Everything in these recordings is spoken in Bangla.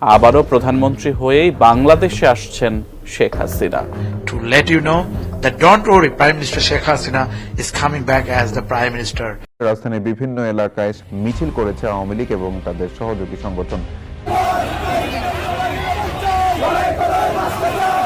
আবারও প্রধানমন্ত্রী হয়েই বাংলাদেশে আসছেন Sheikh Hasina. To let you know that don't worry, Prime Minister Sheikh Hasina is coming back as the Prime Minister. রাজধানীর বিভিন্ন এলাকায় মিছিল করেছে আওয়ামী লীগ এবং তাদের সহযোগী সংগঠন।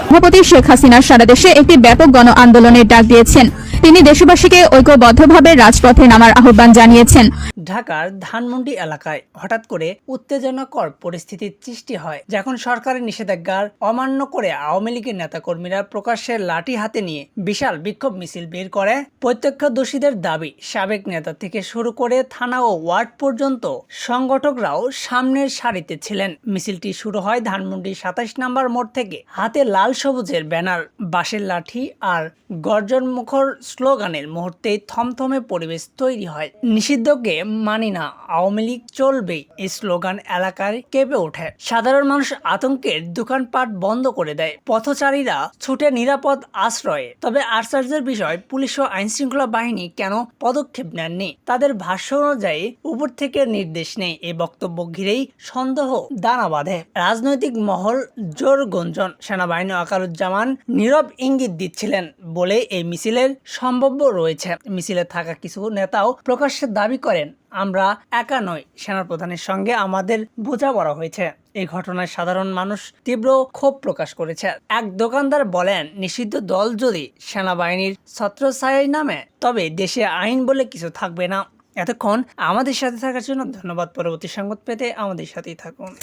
সভাপতি শেখ হাসিনা সারা দেশে একটি ব্যাপক গণ আন্দোলনের ডাক দিয়েছেন। তিনি দেশবাসীকে ঐক্যবদ্ধভাবে রাজপথে নামার আহ্বান জানিয়েছেন। ঢাকার ধানমন্ডি এলাকায় হঠাৎ করে উত্তেজনাকর পরিস্থিতির সৃষ্টি হয়, যখন সরকারের নিষেধাজ্ঞার অমান্য করে আওয়ামী লীগের নেতাকর্মীরা প্রকাশ্যে লাঠি হাতে নিয়ে বিশাল বিক্ষোভ মিছিল বের করে। প্রত্যক্ষদর্শীদের দাবি, সাবেক নেতা থেকে শুরু করে থানা ও ওয়ার্ড পর্যন্ত সংগঠকরাও সামনের সারিতে ছিলেন। মিছিলটি শুরু হয় ধানমন্ডি সাতাশ নম্বর মোড় থেকে। হাতে লাল সবুজের ব্যানার, বাঁশের লাঠি আর গর্জন মুখর স্লোগানের মুহূর্তেই থমথমে পরিবেশ তৈরি হয়। নিষিদ্ধকে মানি না, আওয়ামী লীগ চলবেই এই স্লোগান এলাকায় কেঁপে ওঠে। সাধারণ মানুষ আতঙ্কের দোকানপাট বন্ধ করে দেয়। পথচারীরা ছুটে নিরাপদ আশ্রয়ে। তবে আশ্চর্যের বিষয়, পুলিশ ও আইন শৃঙ্খলা বাহিনী কেন পদক্ষেপ নেননি? তাদের ভাষ্য অনুযায়ী, উপর থেকে নির্দেশ নেই। এই বক্তব্য ঘিরেই সন্দেহ দানা বাঁধে। রাজনৈতিক মহল জোর গঞ্জন। সেনাবাহিনী আকারুজ্জামান নীরব ইঙ্গিত দিচ্ছিলেন বলে এই মিছিলের সম্ভাব্য রয়েছে। মিছিলে থাকা কিছু নেতাও প্রকাশ্যে দাবি করেন। আমরা একা নই, সেনাপ্রধানের সঙ্গে আমাদের বোঝাপড়া হয়েছে। এই ঘটনায় সাধারণ মানুষ তীব্র ক্ষোভ প্রকাশ করেছে। এক দোকানদার বলেন, নিষিদ্ধ দল যদি সেনাবাহিনীর ছত্রছায়াই নামে, তবে দেশে আইন বলে কিছু থাকবে না। এতক্ষণ আমাদের সাথে থাকার জন্য ধন্যবাদ। পরবর্তী সংবাদ পেতে আমাদের সাথেই থাকুন।